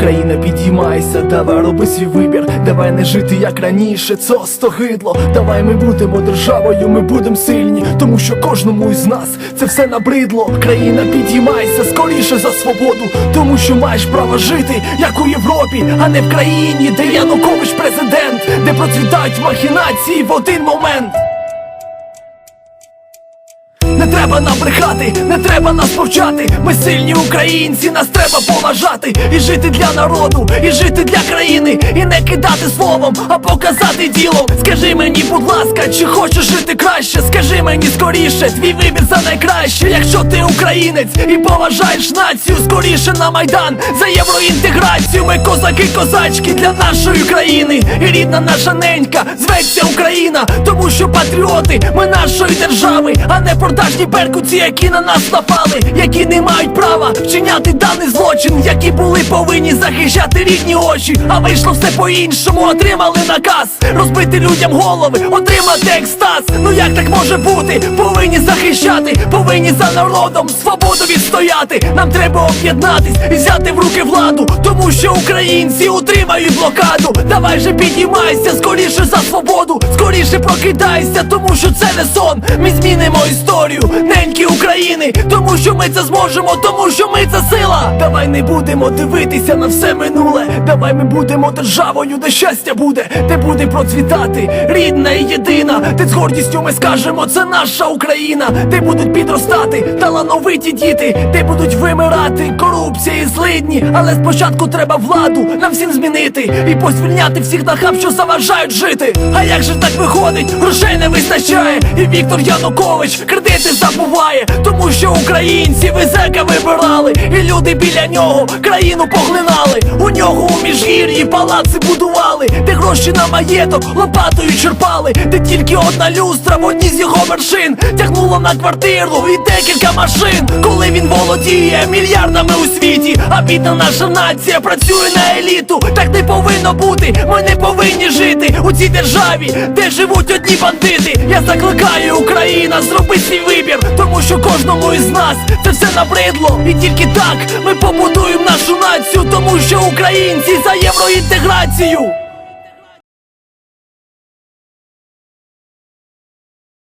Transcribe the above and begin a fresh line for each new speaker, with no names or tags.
Країна підіймайся, давай роби свій вибір, давай не жити як раніше, це остогидло. Давай ми будемо державою, ми будемо сильні, тому що кожному із нас це все набридло. Країна підіймайся скоріше за свободу, тому що маєш право жити, як у Європі, а не в країні, де Янукович президент, де процвітають махінації в один момент. Треба нам брехати, не треба нас повчати. Ми сильні українці, нас треба поважати і жити для народу, і жити для країни, і не кидати словом, а показати ділом. Скажи мені, будь ласка, чи хочеш жити краще? Скажи мені скоріше, твій вибір за найкраще. Якщо ти українець і поважаєш націю, скоріше на майдан за євроінтеграцію. Ми козаки, козачки для нашої країни. І рідна наша ненька зветься Україна, тому що патріоти ми нашої держави, а не продажні беркуці, які на нас напали, які не мають права вчиняти даний злочин, які були повинні захищати рідні очі. А вийшло все по-іншому, отримали наказ розбити людям голови, отримати екстаз. Ну як так може бути? Повинні захищати, повинні за народом свободу відстояти. Нам треба об'єднатись і взяти в руки владу, тому що українці утримають блокаду. Давай же підіймайся, скоріше за свободу, скоріше прокидайся, тому що це не сон. Ми змінимо історію, неньки України, тому що ми це зможемо, тому що ми це сила. Давай не будемо дивитися на все минуле. Давай ми будемо державою, де щастя буде, де буде процвітати рідна і єдина. Де з гордістю ми скажемо, це наша Україна, де будуть підростати талановиті діти, де будуть вимирати корупція і злидні. Але спочатку треба владу нам всім змінити і позвільняти всіх нахаб, що заважають жити. А як же так виходить? Грошей не вистачає, і Віктор Янукович кредити забуває, тому що українці визека вибирали, і люди біля нього країну поглинали. У нього у міжгір'ї палаци будували, де гроші на маєток лопатою черпали, де тільки одна люстра в одній з його вершин тягнула на квартиру і декілька машин, коли він володіє мільярдами у світі, а бідна наша нація працює на еліту. Так не повинно бути. Ми не повинні жити у цій державі, де живуть одні бандити. Я закликаю Україна, зроби свій вибір, тому що кожному із нас це все набридло. І тільки так ми побудуємо нашу націю, тому що українці за євроінтеграцію.